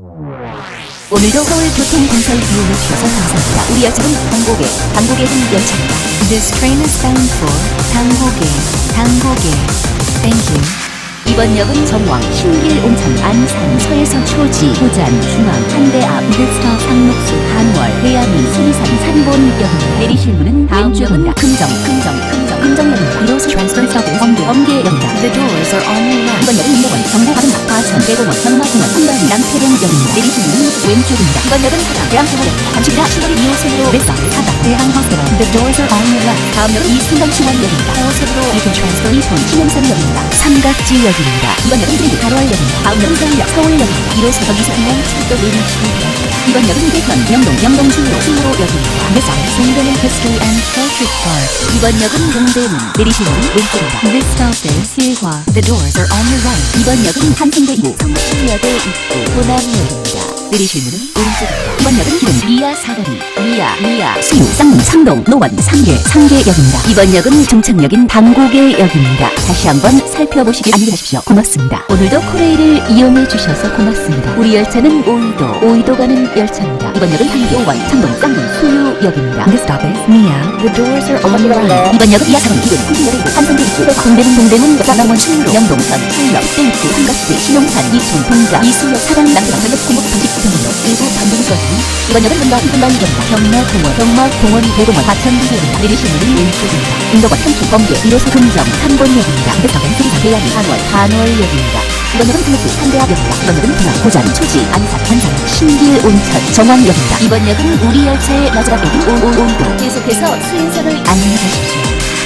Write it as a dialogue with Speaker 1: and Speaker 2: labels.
Speaker 1: 오늘도 서울 교통공사의 이용해 주셔서 감사합니다. 우리 열차는 당고개, 당고개행 열차입니다.
Speaker 2: This train is bound for 당고개, 당고개. Thank you.
Speaker 1: 이번 역은 정왕, 신길, 온천, 안산, 서해서 초지, 부산, 중앙, 한대 앞,
Speaker 2: This stop
Speaker 1: 상록수, 한월, 회암이, 수리산, 산본역입니다. 내리실 문은
Speaker 2: 다음 역입니다.
Speaker 1: 금
Speaker 2: The doors are on your left.
Speaker 1: 이번 역은 인덕원, 정보바른막, 과천, 대공원, 현마공원, 한강, 남태령역입니다. 문은 왼쪽입니다. 이번 역은 사당, 대한통화역입니다. 잠시이라 시골이 2호선으로 레서, 사당, 대한 호스피tal.
Speaker 2: The doors are on your left.
Speaker 1: 다음 역은 이승강중앙역입니다. 4호선으로 이동 트랜스퍼 이촌, 신영산역입니다. 삼각지역입니다. 이번 역은 그리고 가로알역입니다. 다음 역은 서울역, 서울역입니다. 1호선 거기서 그냥 철도 내리시기 이번 역은 대천, 명동 중로, 중로역입니다. 매장,
Speaker 2: 동대문 History and Culture Park.
Speaker 1: 이번 역은 동대문, 문은 왼쪽입니다.
Speaker 2: This stop is 일화. The doors are on your right.
Speaker 1: 이번 역은 한성대 입구, 성신역의 입구, 호남역입니다. 내리실 문은 오른쪽입니다. 이번 역은 기름 미아 사거리, 미아, 미아, 수유, 쌍문, 상동, 노원, 상계, 상계역입니다. 이번 역은 종착역인 당고개역입니다. 다시 한번 살펴보시길 안내하십시오. 고맙습니다. 오늘도 코레일을 이용해 주셔서 고맙습니다. 우리 열차는 오이도, 오이도 가는 열차입니다. 이번 역은 상도원, 창동, 쌍문, 수유 역입니다.
Speaker 2: This stop is Mia. The doors are on your right.
Speaker 1: 이번 이하사원 기름 구기열의 한성대 입구 동대문 동대문 남원 충로 영동선 철역 땡구 한가스 신용산 이촌 동가 이수역 사당 전력 공급 방직 병로 일부 반동까지 이번 역은 분당 분당역입니다. 경마 공원 경마 공원 대동원 과천구역입니다 내리실 문은 왼쪽입니다. 인덕원 삼촌 범계 1호선 금정 삼본역입니다. 대성은 수리사 대양이 한월 한월역입니다. 이번 역은 플러스 한대합역입니다. 이번 역은 분당 고장 초지 안산 한산 신길 온천 정왕역입니다 이번 역은 우리 열차의 마지막 오오오도 계속해서 수행선을 안내하십시오